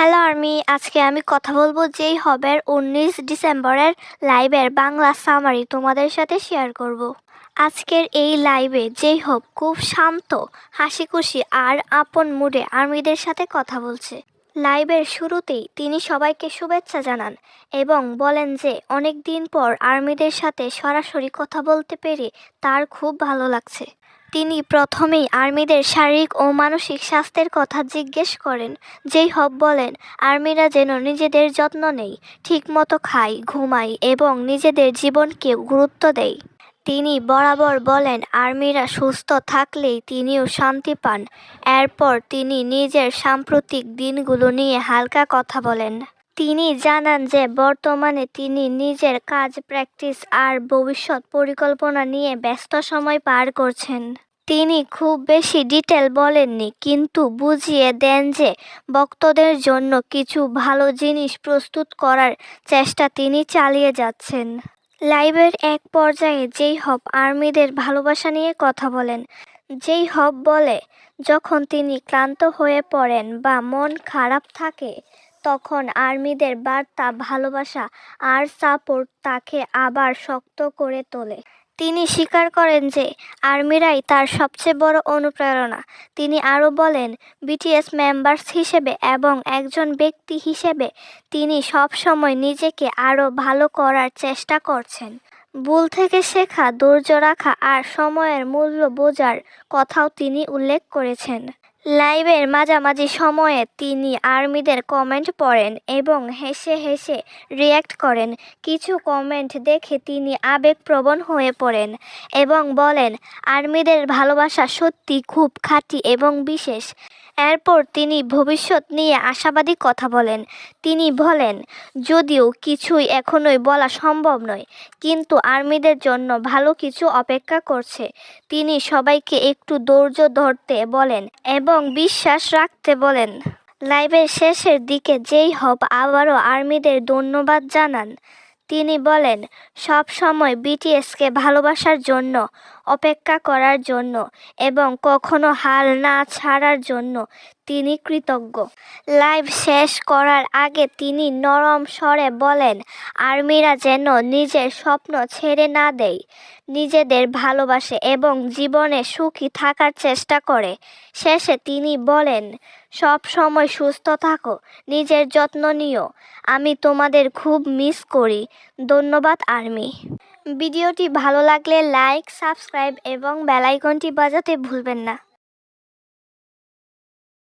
Hello army, আজকে আমি কথা বলব যেই হবের উনিশ ডিসেম্বরের লাইভের বাংলা সামারি তোমাদের সাথে শেয়ার করব। আজকের এই লাইভে যেই হোক, খুব শান্ত হাসি খুশি আর আপন মুডে আর্মিদের সাথে কথা বলছে লাইভের শুরুতেই তিনি সবাইকে শুভেচ্ছা জানান এবং বলেন যে অনেক দিন পর আর্মিদের সাথে সরাসরি কথা বলতে পেরে তার খুব ভালো লাগছে তিনি প্রথমেই আর্মিদের শারীরিক ও মানসিক স্বাস্থ্যের কথা জিজ্ঞেস করেন, যেই হব বলেন, আর্মিরা যেন নিজেদের যত্ন নেই, ঠিকমতো খায়, ঘুমায় এবং নিজেদের জীবনকে গুরুত্ব দেয়। তিনি বরাবর বলেন, আর্মিরা সুস্থ থাকলেই তিনিও শান্তি পান। এরপর তিনি নিজের সাম্প্রতিক দিনগুলো নিয়ে হালকা কথা বলেন। তিনি জানান যে, বর্তমানে তিনি নিজের কাজ, প্র্যাকটিস আর ভবিষ্যৎ পরিকল্পনা নিয়ে ব্যস্ত সময় পার করছেন। তিনি খুব বেশি ডিটেল বলেননি, কিন্তু বুঝিয়ে দেন যে, ভক্তদের জন্য কিছু ভালো জিনিস প্রস্তুত করার চেষ্টা তিনি চালিয়ে যাচ্ছেন। লাইভের এক পর্যায়ে যেই হব আর্মিদের ভালোবাসা নিয়ে কথা বলেন। যেই হব বলে, যখন তিনি ক্লান্ত হয়ে পড়েন বা মন খারাপ থাকে তখন আর্মিদের বার্তা, ভালোবাসা আর সাপোর্ট তাকে আবার শক্ত করে তোলে। তিনি স্বীকার করেন যে আর্মিরাই তার সবচেয়ে বড় অনুপ্রেরণা। তিনি আরও বলেন, বিটিএস মেম্বার্স হিসেবে এবং একজন ব্যক্তি হিসেবে তিনি সবসময় নিজেকে আরও ভালো করার চেষ্টা করছেন। ভুল থেকে শেখা, ধৈর্য রাখা আর সময়ের মূল্য বোঝার কথাও তিনি উল্লেখ করেছেন। লাইভের মাঝামাঝি সময়ে তিনি আর্মিদের কমেন্ট পড়েন এবং হেসে হেসে রিয়্যাক্ট করেন। কিছু কমেন্ট দেখে তিনি আবেগপ্রবণ হয়ে পড়েন এবং বলেন, আর্মিদের ভালোবাসা সত্যি খুব খাঁটি এবং বিশেষ। এরপর তিনি ভবিষ্যৎ নিয়ে আশাবাদী কথা বলেন। তিনি বলেন, যদিও কিছুই এখনোই বলা সম্ভব নয়, কিন্তু আর্মিদের জন্য ভালো কিছু অপেক্ষা করছে। তিনি সবাইকে একটু ধৈর্য ধরতে বলেন এবং বিশ্বাস রাখতে বলেন। লাইভের শেষের দিকে যেই হব আবারও আর্মিদের ধন্যবাদ জানান। তিনি বলেন সব সময় বিটিএসকে ভালোবাসার জন্য অপেক্ষা করার জন্য এবং কখনো হাল না ছাড়ার জন্য তিনি কৃতজ্ঞ। লাইভ শেষ করার আগে তিনি নরম স্বরে বলেন, আর্মিরা যেন নিজের স্বপ্ন ছেড়ে না দেয়, নিজেদের ভালোবাসে এবং জীবনে সুখী থাকার চেষ্টা করে। শেষে তিনি বলেন, সব সময় সুস্থ থাকো, নিজের যত্ন নিও। আমি তোমাদের খুব মিস করি। ধন্যবাদ, আর্মি। ভিডিওটি ভালো লাগলে লাইক সাবস্ক্রাইব এবং বেলাইকনটি বাজাতে ভুলবেন না।